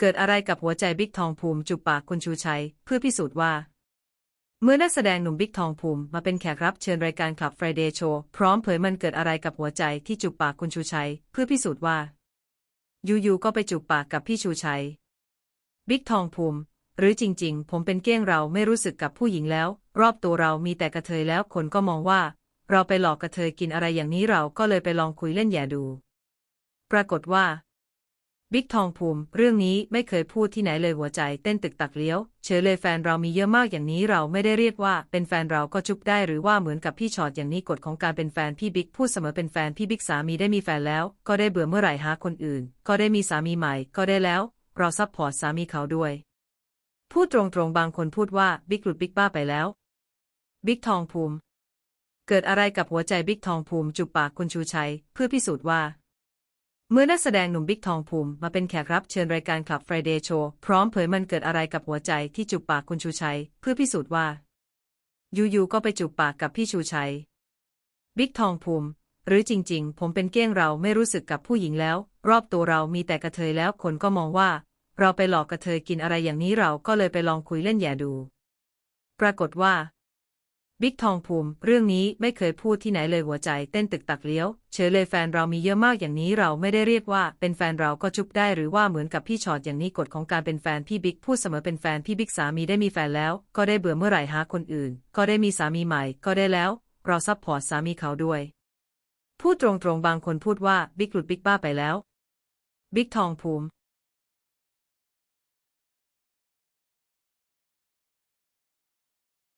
เกิดอะไรกับหัวใจบิ๊กทองภูมิจูบปากคุณชูชัย เพื่อพิสูจน์ว่า เมื่อนักแสดงหนุ่มบิ๊กทองภูมิมาเป็นแขกรับเชิญรายการคลับ Friday Show พร้อมเผยมันเกิดอะไรกับหัวใจที่จูบปากคุณชูชัย เพื่อพิสูจน์ว่า อยู่ๆก็ไปจูบปากกับพี่ชูชัย บิ๊กทองภูมิ หรือจริง ๆ ผมเป็นเก้งเราไม่รู้สึกกับผู้หญิงแล้ว รอบตัวเรามีแต่กระเทยแล้วคนก็มองว่า เราไปหลอกกระเทยกินอะไรอย่างนี้เราก็เลยไปลองคุยเล่นแย่ดู ปรากฏว่า บิ๊กทองภูมิ เรื่องนี้ไม่เคยพูดที่ไหนเลยหัวใจเต้นตึกตักเลี้ยว เฉยเลยแฟนเรามีเยอะมากอย่างนี้เราไม่ได้เรียกว่า เป็นแฟนเราก็จุบได้หรือว่าเหมือนกับพี่ชอตอย่างนี้กฎของการเป็นแฟนพี่บิ๊กพูดเสมอเป็นแฟนพี่บิ๊กสามีได้มีแฟนแล้ว ก็ได้เบื่อเมื่อไหร่หาคนอื่น ก็ได้มีสามีใหม่ ก็ได้แล้ว เราซัพพอร์ตสามีเขาด้วย พูดตรงๆบางคนพูดว่าบิ๊กหลุดบิ๊กบ้าไปแล้วบิ๊กทองภูมิ เกิดอะไรกับหัวใจบิ๊กทองภูมิจูบปากคุณชูชัย เพื่อพิสูจน์ว่า เมื่อนักแสดงหนุ่มบิ๊กทองภูมิมาเป็นแขกรับเชิญรายการคลับ Friday Show พร้อมเผยมันเกิดอะไรกับหัวใจที่จูบปากคุณชูชัย เพื่อพิสูจน์ว่าอยู่ๆก็ไปจูบปากกับพี่ชูชัย บิ๊กทองภูมิ หรือจริงๆ ผมเป็นเก้งเราไม่รู้สึกกับผู้หญิงแล้ว รอบตัวเรามีแต่กระเทยแล้วคนก็มองว่า เราไปหลอกกระเทยกินอะไรอย่างนี้เราก็เลยไปลองคุยเล่นแย่ดู ปรากฏว่า บิ๊กทองภูมิ เรื่องนี้ไม่เคยพูดที่ไหนเลยหัวใจเต้นตึกตักเลี้ยว เฉยเลยแฟนเรามีเยอะมากอย่างนี้เราไม่ได้เรียกว่า เป็นแฟนเราก็จุบได้หรือว่าเหมือนกับพี่ชอตอย่างนี้กฎของการเป็นแฟนพี่บิ๊กพูดเสมอเป็นแฟนพี่บิ๊กสามีได้มีแฟนแล้ว ก็ได้เบื่อเมื่อไหร่หาคนอื่น ก็ได้มีสามีใหม่ ก็ได้แล้ว เราซัพพอร์ตสามีเขาด้วย พูดตรงๆบางคนพูดว่าบิ๊กหลุดบิ๊กบ้าไปแล้วบิ๊กทองภูมิ